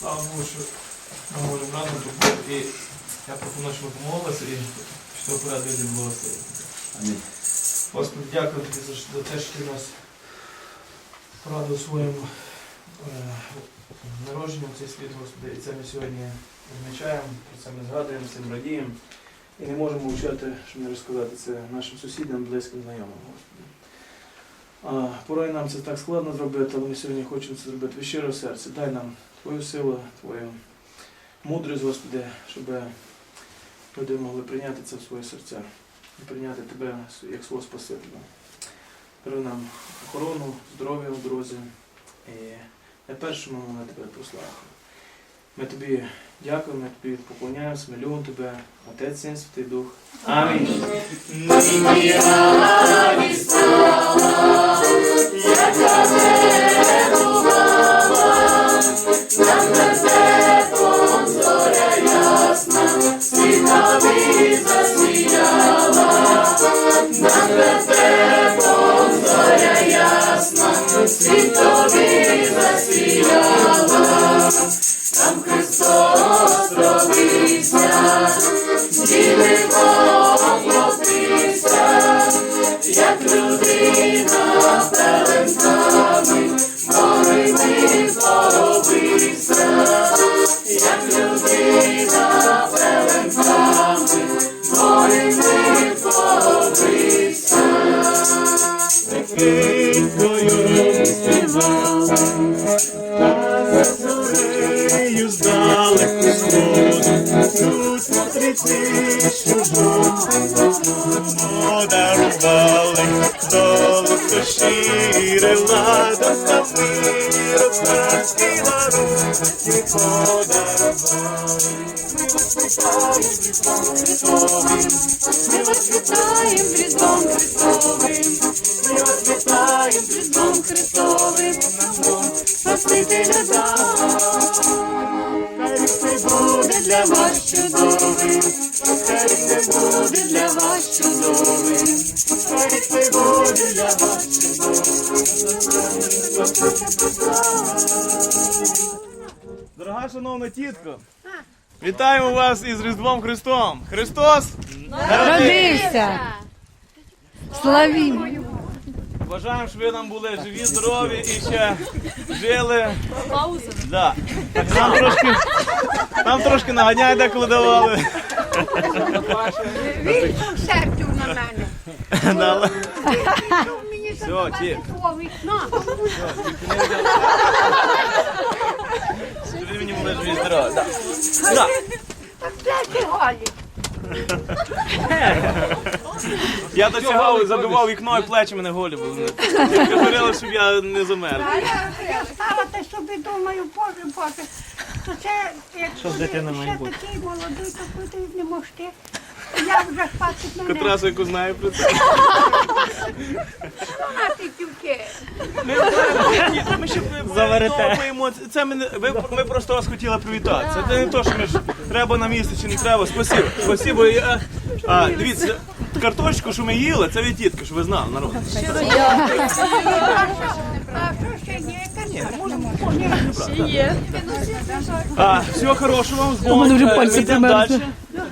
Слава Богу, що ми можемо разом тут. І я пропоную, щоб ми помолилися і що поряд люди благословити. Амінь. Господи, дякую тобі за, те, що ти нас порадив своїм е, народженням цей світ, Господи. І це ми сьогодні відмічаємо, про це ми згадуємо, цим радіємо. І не можемо мовчати, щоб не розказати це нашим сусідам, близьким, знайомим, Господи. Порой нам це так складно зробити, але ми сьогодні хочемо це зробити від щирого серця. Дай нам Твою силу, Твою мудрість, Господи, щоб люди могли прийняти це в свої серця і прийняти Тебе як свого Спасителя. Даруй нам охорону, здоров'я у дорозі і найперше ми на Тебе прославимо. Ми Тобі дякуємо, Тобі поклоняємося, ми любимо Тебе, Отець, Син, Святий Дух. Амінь. Зорею здалеку сходу, тут мудреці, подарували. Долу, щире ладом та миру, царський дарунки подарували. Ми вас вітаємо з Різдвом Христовим, ми вас вітаємо з Різдвом Христовим, Спасителя дав. Хай це буде для вас чудовим, хай це буде для вас чудовим, хай це буде для вас Дорога шановна тітко, вітаємо вас із Різдвом Христом. Христос! Родився. Славімо. Бажаємо, щоб ви нам були живі, здорові і ще жили. Да. Так нам трошки, нам трошки наганяй деколи давали. Він сердив на мене. Мені Все, вікна. Щоб ви мені були живі, здорові. Да. Де ти голі? Я досягав, забивав вікно і плечі мене голі були. Тільки говорили, щоб я не замер. А я, я стала та собі думаю, боже, боже, то це як Що з дитиною має ще бути? такий молодий, то куди не можете. Я вже хватить мене. Котрасу, яку знаю про це. А ти тюки. Ми ще Заверете. Це ми, ви, ми просто вас хотіли привітати. Це не то, що ми ж треба на місце чи не треба. Спасибо. Спасибо. Я, а, дивіться, картошку, що ми їли, це від тітки, щоб ви знали, народ. А що ще є? Ні. А, всього хорошого вам з Богом. вже Е, пальці ми йдемо далі.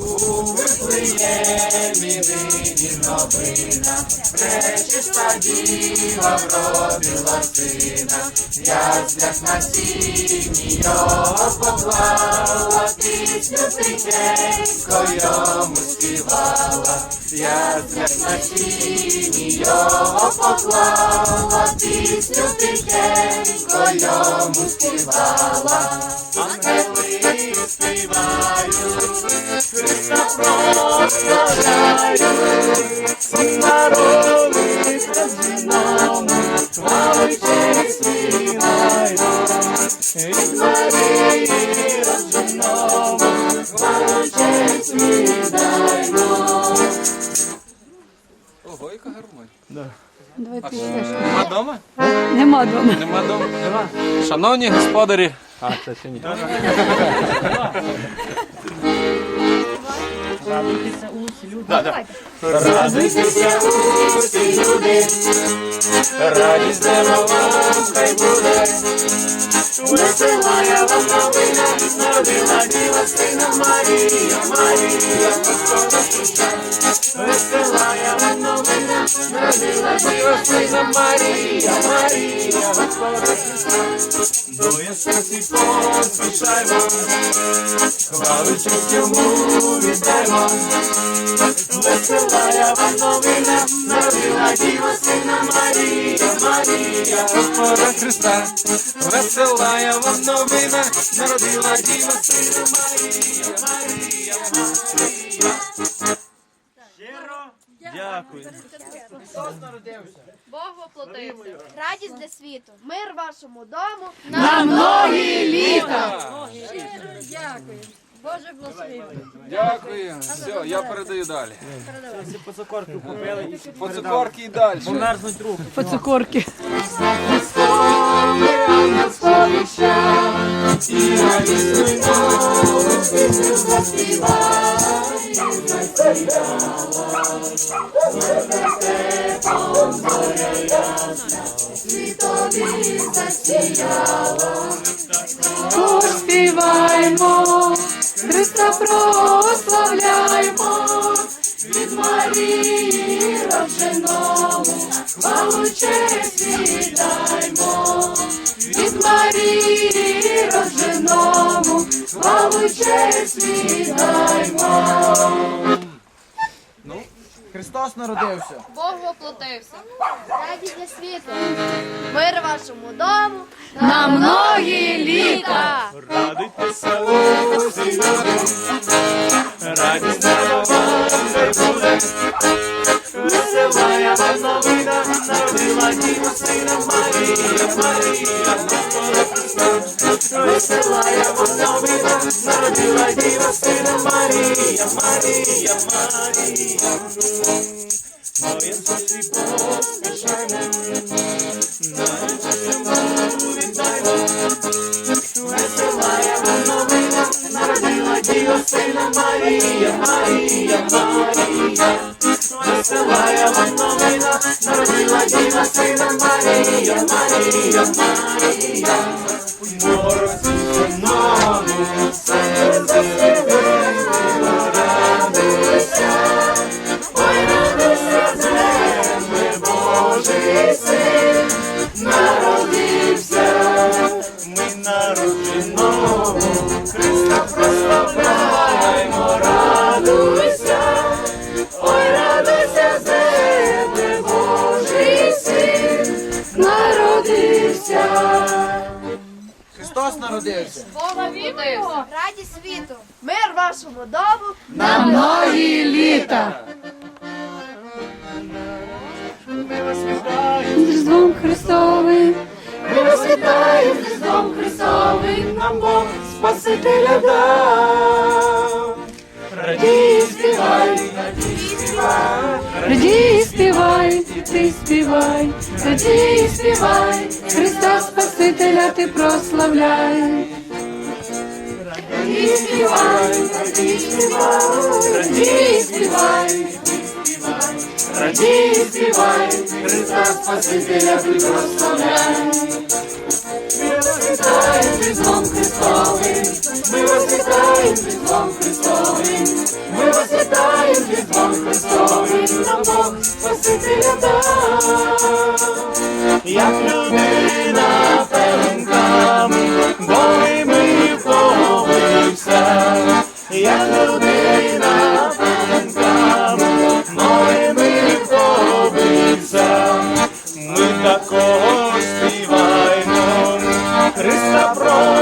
У Вифлеємі новина, пречиста діва вродила сина, я зляк на сіні його поклала, пісню тихенько йому співала, я зляк на сіні його поклала, пісню тихенько йому співала, а не співала. Ого, яка гармонія. Давай Нема дома? Нема дома. Нема дома? Нема. Шановні господарі А, це ще ні. Радуйтеся усі люди, радість дерева вам хай буде. Весела вам новина, народила діла сина Марія, Марія, Господа Христа. Весела вам новина, народила діва сина Марія, Марія, Господа Христа. До ясності поспішаймо, хвалу честь йому віддаймо. Веселая вам новина, народила діва сина Марія, Марія, Господа Христа. Веселая вам новина, народила діва сина Марія, Марія, Марія. Дякую. Бог воплотився. Радість для світу. Мир вашому дому. На многі літа. Боже благослови. Дякую. Все, я передаю далі. По цукорку купили і По цукорки і далі. мерзнуть руки. По цукорки. І радісний новий пісню Поспіваймо, Христа прославляймо, від Марії роженому, хвалу честь віддаймо, віддаймо. Христос народився. Бог воплотився. Радість для світу. Мир вашому дому. На многі літа. Радуйтеся радість дерева вам буде. Веселая вам новина, народила діва сина Марія, Марія, Господа Христа. Веселая вам новина, народила діва сина Марія, Марія, Марія. Моє серці поспішаймо, навіть йому віддаймо. Веселая вам новина, народила діва сина Марія, Марія, Марія. Веселая вам новина, народила діва сина Марія, Марія, Марія. Морозі зимову, Народився. Воплотився. Радість світу. Мир вашому дому. На многі літа. Різдвом Христовим. Ми вас вітаємо Христом Христовим, нам Бог Спасителя дав. Співай, радій співай, Христа Спасителя ти прославляй. Радій, співай, радій, співай, радій, співай. Радій, співай, Христа Спасителя ти прославляй. Ми вас вітаємо Різдвом Христовим, ми вас вітаємо Різдвом Христовим, ми вас вітаємо Різдвом Христовим, нам Бог Спасителя дав. Як людина пеленками, голими повився, як людина ми також співаємо, Христа прославляємо,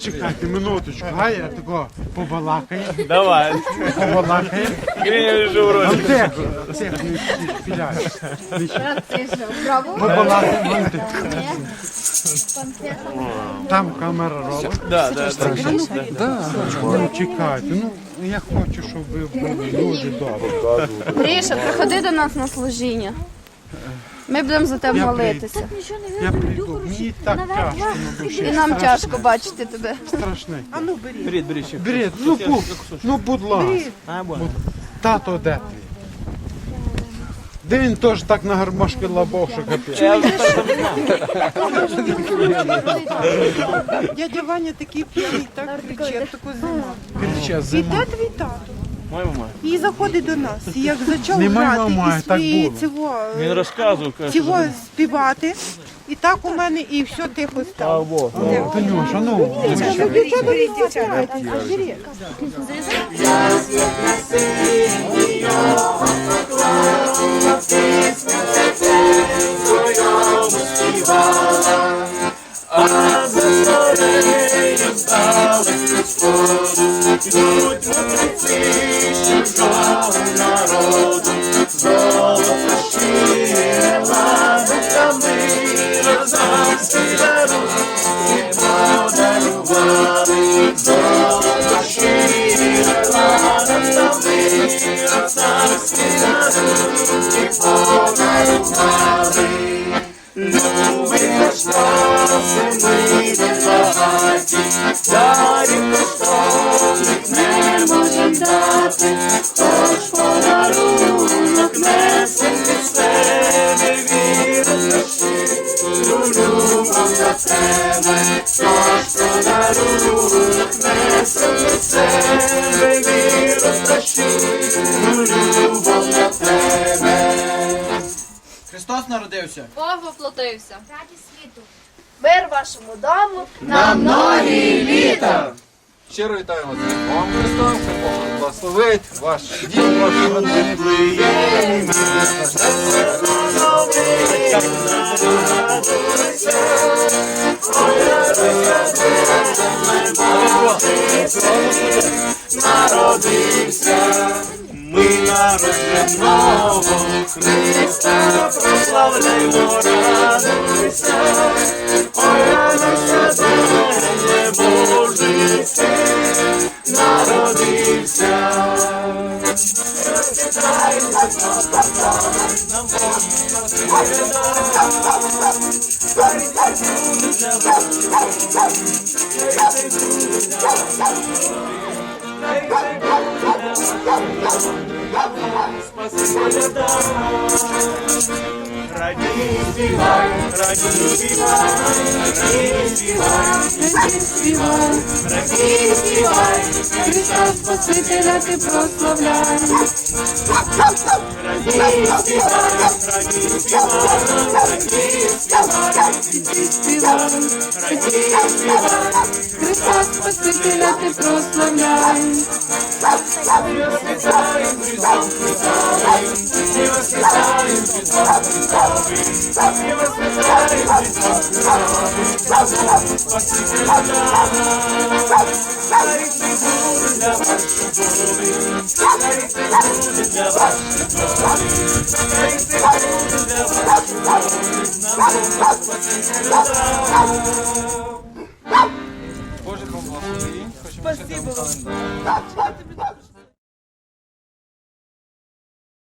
Чекайте минуточку, а я такого побалакаю. Давай. Побалакаю. Гриня вже в Там тихо, тихо, не. Побалакаю. Там камера робить. Да, да, да. Ну чекайте, ну я хочу, щоб ви були дуже добре. Гріша, приходи до нас на служіння. Ми будемо за тебе молитися. Я прийду, мені так тяжко на І душі. нам тяжко бачити тебе. Страшний. А ну беріть. Беріть, беріть ще. Ну, бу, ну будь ласка. А, бо. Тато де твій? Де він теж так на гармошки лабов, що капець. Я вже так не знаю. Дядя Ваня такий п'яний, так кричить, таку зима. Крича, зима. Іде твій тато. Моя мама. І заходить до нас. І як почав Нема грати мама, і так свої було. цього, Він розказував, каже, цього співати. І так у мене і все тихо стало. Танюша, ну, повертались до сходу, йдуть мудреці з чужого народу, золото щире ладиками розарський дару, і подарували золото щире ладиками розарський дару, і подарували. Любиш нас, і ми Христос народився. Бог воплотився. Раді світу. Мир вашому дому. Щиро вітаємо з Різдвом Христом, хай Бог благословить ваш дім, вашу родину. Ми народженого Христа прославляємо, радуйся, ой, радуйся, земле Божий син народився. Спасибо, да. Радій співай, радій співай, радій співай, Співай, радій співай, Христа Спасителя ти прославляй. радій співай, радій співай, радій співай, Співай, радій співай. Христа Спасителя ти прославляй Ми восклицаем Христом Христовым, мы восклицаем Христом Христовым, мы восклицаем Христом Христовым, Спаситель нам. Старицей будет для вас любовь, Старицей будет для вас любовь, Старицей будет для вас любовь, нам Бог Спаситель дал. Боже, поблагослови. Хочемо ще календар.